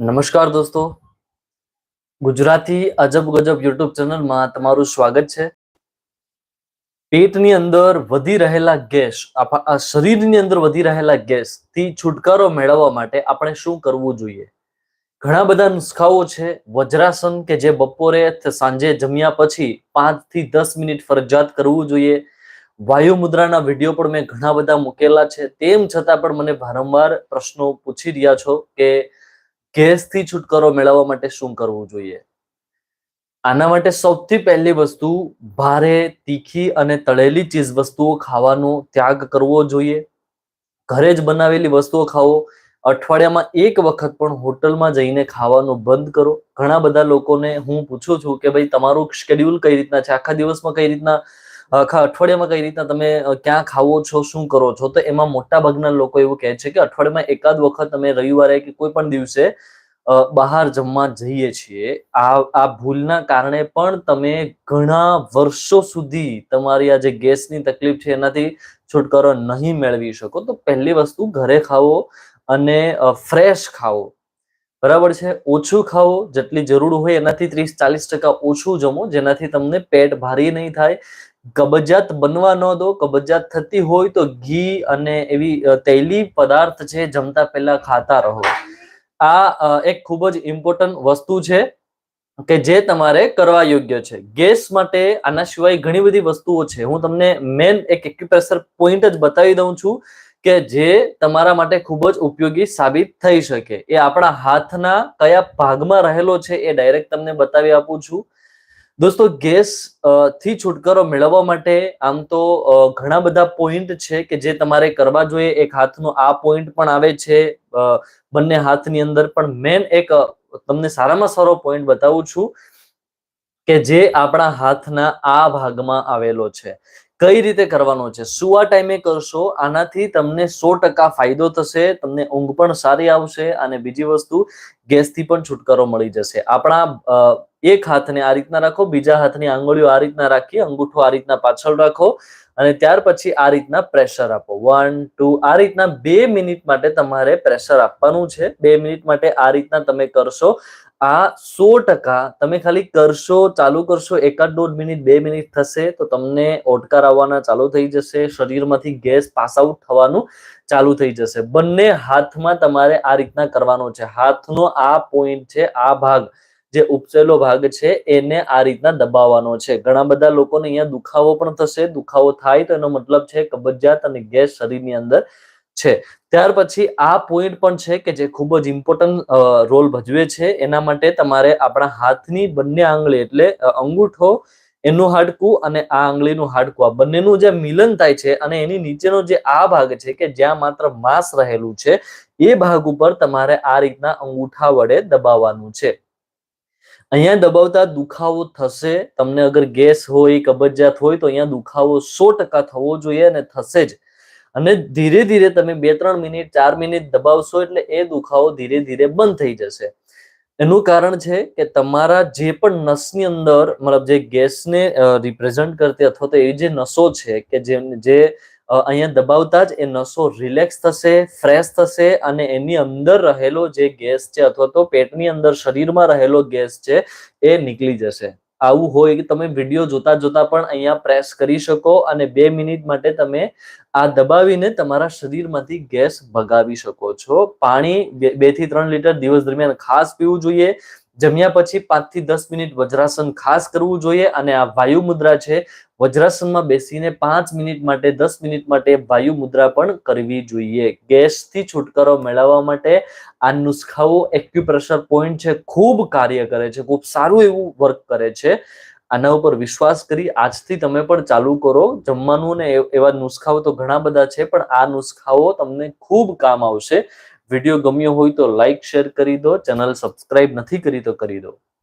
નમસ્કાર દોસ્તો. ગુજરાતી અજબ ગજબ યુટ્યુબ ચેનલમાં તમારું સ્વાગત છે. પેટની અંદર વધી રહેલા ગેસ આપણા શરીરની અંદર વધી રહેલા ગેસથી છુટકારો મેળવવા માટે આપણે શું કરવું જોઈએ? ઘણા બધા નુસ્ખાઓ છે. વજ્રાસન કે જે બપોરે સાંજે જમ્યા પછી પાંચથી દસ મિનિટ ફરજિયાત કરવું જોઈએ. વાયુ મુદ્રાના વીડિયો પણ મેં ઘણા બધા મૂકેલા છે. તેમ છતાં પણ મને વારંવાર પ્રશ્નો પૂછી રહ્યા છો કે ગેસથી છુટકારો મેળવવા માટે શું કરવું જોઈએ? આના માટે સૌથી પહેલી વસ્તુ, ભારે, તીખી અને તળેલી ચીજ વસ્તુઓ ખાવાનો ત્યાગ કરવો જોઈએ. ઘરે જ બનાવેલી વસ્તુઓ ખાઓ. અઠવાડિયામાં એક વખત પણ હોટલમાં જઈને ખાવાનું બંધ કરો. ઘણા બધા લોકોને હું પૂછું છું કે ભાઈ, તમારું શેડ્યુલ કઈ રીતના છે? આખા દિવસમાં કઈ રીતના આખા અઠવાડિયામાં કઈ રીતના તમે ક્યાં ખાવો છો, શું કરો છો? તો એમાં મોટા ભાગના લોકો એવું કહે છે કે અઠવાડિયામાં એકાદ વખત અમે રવિવારે કે કોઈ પણ દિવસે બહાર જમવા જઈએ છીએ. આ આ ભૂલના કારણે પણ તમે ઘણા વર્ષો સુધી તમારી આ જે ગેસની તકલીફ છે એનાથી છુટકારો નહીં મેળવી શકો. તો પહેલી વસ્તુ ઘરે ખાવો અને ફ્રેશ ખાવો. બરાબર છે? ઓછું ખાવો જેટલી જરૂર હોય એનાથી ત્રીસ ચાલીસ ટકા ઓછું જમો, જેનાથી તમને પેટ ભારી નહીં થાય. કબજિયાત બનવા ન દો, કબજિયાત થતી હોય તો ઘી અને એવી તૈલી પદાર્થ છે જમતા પહેલા ખાતા રહો. આ એક ખૂબ જ ઇમ્પોર્ટન્ટ વસ્તુ છે કે જે તમારે કરવા યોગ્ય છે. ગેસ માટે આના સિવાય ઘણી બધી વસ્તુઓ છે. હું તમને મેન એક એક્યુપ્રેશર પોઈન્ટ જ બતાવી દઉં છું. કે જે તમારા માટે ખૂબ જ ઉપયોગી સાબિત થઈ શકે. એ આપણા હાથના કયા ભાગમાં રહેલો છે એ ડાયરેક્ટ તમને બતાવી આપું છું. દોસ્તો, ગેસથી છુટકારો મેળવવા માટે આમ તો ઘણા બધા પોઈન્ટ છે કે જે તમારે કરવા જોઈએ. એક હાથનો આ પોઈન્ટ પણ આવે છે. બંને હાથની અંદર પણ મેન એક તમને સારામાં સારો પોઈન્ટ બતાવું છું કે જે આપણા હાથના આ ભાગમાં આવેલો છે. કઈ રીતે કરવાનો છે? સુવા ટાઈમે કરશો? આનાથી તમને સો ટકા ફાયદો થશે, તમને ઊંઘ પણ સારી આવશે અને બીજી વસ્તુ, ગેસથી પણ છુટકારો મળી જશે. આપણા એક હાથને આ રીતના રાખો, બીજા હાથની આંગળીઓ આ રીતના રાખી, અંગૂઠો આ રીતના પાછળ રાખો અને ત્યાર પછી આ રીતના પ્રેશર આપો. વન ટુ આ રીતના બે મિનિટ માટે તમારે પ્રેશર આપવાનું છે. બે મિનિટ માટે આ રીતના તમે કરશો. આ સો ટકા તમે ખાલી કરશો, ચાલુ કરશો, એકાદ દોઢ મિનિટ, બે મિનિટ થશે તો તમને ઓટકાર આવવાના ચાલુ થઈ જશે, શરીરમાંથી ગેસ પાસ આઉટ થવાનું ચાલુ થઈ જશે. બંને હાથમાં તમારે આ રીતના કરવાનો છે. હાથનો આ પોઈન્ટ છે, આ ભાગ. જે ઉપસેલો ભાગ છે, એને આ રીતના દબાવવાનો છે. ઘણા બધા લોકોને અહીંયા દુખાવો પણ થશે. દુખાવો થાય તો એનો મતલબ છે કબજિયાત અને ગેસ શરીરની અંદર છે. ત્યાર પછી આ પોઈન્ટ પણ છે કે જે ખૂબ જ ઇમ્પોર્ટન્ટ રોલ ભજવે છે. એના માટે તમારે આપણા હાથની બંને આંગળી એટલે અંગૂઠો, એનું હાડકું અને આ આંગળીનું હાડકું. આ બંનેનું જે મિલન થાય છે અને એની નીચેનો જે આ ભાગ છે કે જ્યાં માત્ર માંસ રહેલું છે, એ ભાગ ઉપર તમારે આ રીતના અંગૂઠા વડે દબાવવાનું છે. અહીંયા દબાવતા દુખાવો થશે. તમને અગર ગેસ હોય, કબજિયાત હોય, તો અહીંયા દુખાવો સો ટકા થવો જોઈએ અને થશે જ. અને ધીરે ધીરે તમે બે ત્રણ મિનિટ, ચાર મિનિટ દબાવશો એટલે એ દુખાવો ધીરે ધીરે બંધ થઈ જશે. એનું કારણ છે કે તમારા જે પણ નસની અંદર, મતલબ જે ગેસને રિપ્રેઝન્ટ કરતી અથવા તો એ જે નસો છે કે જે અહીંયા દબાવતા જ એ નસો રિલેક્સ થશે ફ્રેશ થશે અને એની અંદર રહેલો જે ગેસ છે અથવા તો પેટની અંદર શરીરમાં રહેલો ગેસ છે એ નીકળી જશે. આવું હોય કે તમે વીડિયો જોતા જોતા પણ અહીંયા પ્રેસ કરી શકો અને બે મિનિટ માટે તમે આ દબાવીને તમારા શરીરમાંથી ગેસ ભગાવી શકો છો. પાણી બે- થી ત્રણ લીટર દિવસ દરમિયાન ખાસ પીવું જોઈએ. જમ્યા પછી પાંચથી દસ મિનિટ વજ્રાસન ખાસ કરવું જોઈએ અને આ વાયુ મુદ્રા છે, વજ્રાસનમાં બેસીને પાંચ મિનિટ માટે, દસ મિનિટ માટે વાયુ મુદ્રા પણ કરવી જોઈએ. ગેસથી છુટકારો મેળવવા માટે આ નુસ્ખાઓ એક્યુપ્રેશર પોઈન્ટ છે, ખૂબ કાર્ય કરે છે, ખૂબ સારું એવું વર્ક કરે છે. આના ઉપર વિશ્વાસ કરી આજથી તમે પણ ચાલુ કરો. જમવાનું ને એવા નુસ્ખાઓ તો ઘણા બધા છે, પણ આ નુસ્ખાઓ તમને ખૂબ કામ આવશે. વીડિયો ગમ્યો હોય તો લાઈક, શેર કરી દો. ચેનલ સબસ્ક્રાઇબ નથી કરી તો કરી દો.